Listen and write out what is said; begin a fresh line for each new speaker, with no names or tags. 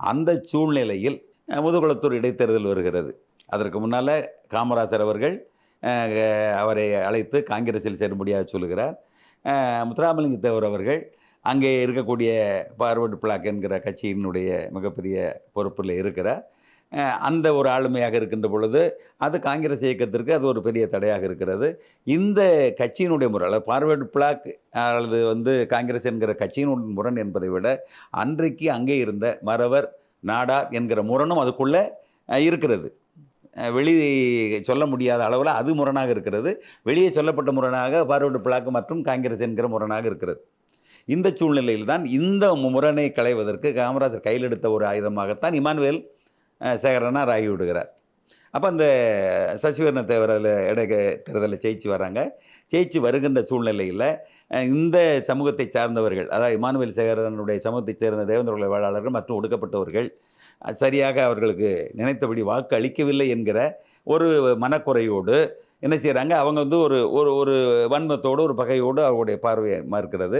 அந்த சூழ்நிலையில் முதுகுளத்தூர் இடைத்தேர்தல் வருகிறது. அதற்கு முன்னால் காமராசர் அவர்கள் அவரை அழைத்து காங்கிரஸில் சேரும்படியாக சொல்லுகிறார். அஹ், முத்துராமலிங்க தேவர் அவர்கள் அங்கே இருக்கக்கூடிய பார்வர்டு பிளாக் என்கிற கட்சியினுடைய மிகப்பெரிய பொறுப்பில் இருக்கிறார். அந்த ஒரு ஆளுமையாக இருக்கின்ற பொழுது அது காங்கிரஸ் இயக்கத்திற்கு அது ஒரு பெரிய தடையாக இருக்கிறது. இந்த கட்சியினுடைய முறை பார்வேர்டு பிளாக் அல்லது வந்து காங்கிரஸ் என்கிற கட்சியினுடைய முரண் என்பதை விட அன்றைக்கு அங்கே இருந்த மறவர் நாடார் என்கிற முரணும் அதுக்குள்ளே இருக்கிறது. வெளியே வெளி சொல்ல முடியாத அளவில் அது முரணாக இருக்கிறது. வெளியே சொல்லப்பட்ட முரணாக பார்வர்டு பிளாக் மற்றும் காங்கிரஸ் என்கிற முரணாக இருக்கிறது. இந்த சூழ்நிலையில் தான் இந்த முரணை களைவதற்கு காமராஜர் கையில் எடுத்த ஒரு ஆயுதமாகத்தான் இமானுவேல் அஹ், சேகரனார் ஆகிவிடுகிறார் அப்போ அந்த சசிவர்ண தேவர் அதில் இடைக்க தேர்தலில் ஜெயிச்சு வராங்க ஜெயிச்சு வருகின்ற சூழ்நிலையில் இந்த சமூகத்தை சார்ந்தவர்கள் அதாவது இமானுவேல் சேகரனுடைய சமூகத்தை சேர்ந்த தேவேந்திர வேளாளர்கள் மற்றும் ஒடுக்கப்பட்டவர்கள் சரியாக அவர்களுக்கு நினைத்தபடி வாக்கு அளிக்கவில்லை என்கிற ஒரு மனக்குறையோடு என்ன செய்கிறாங்க அவங்க வந்து ஒரு ஒரு ஒரு வன்மத்தோடு ஒரு பகையோடு அவருடைய பார்வையை மறுக்கிறது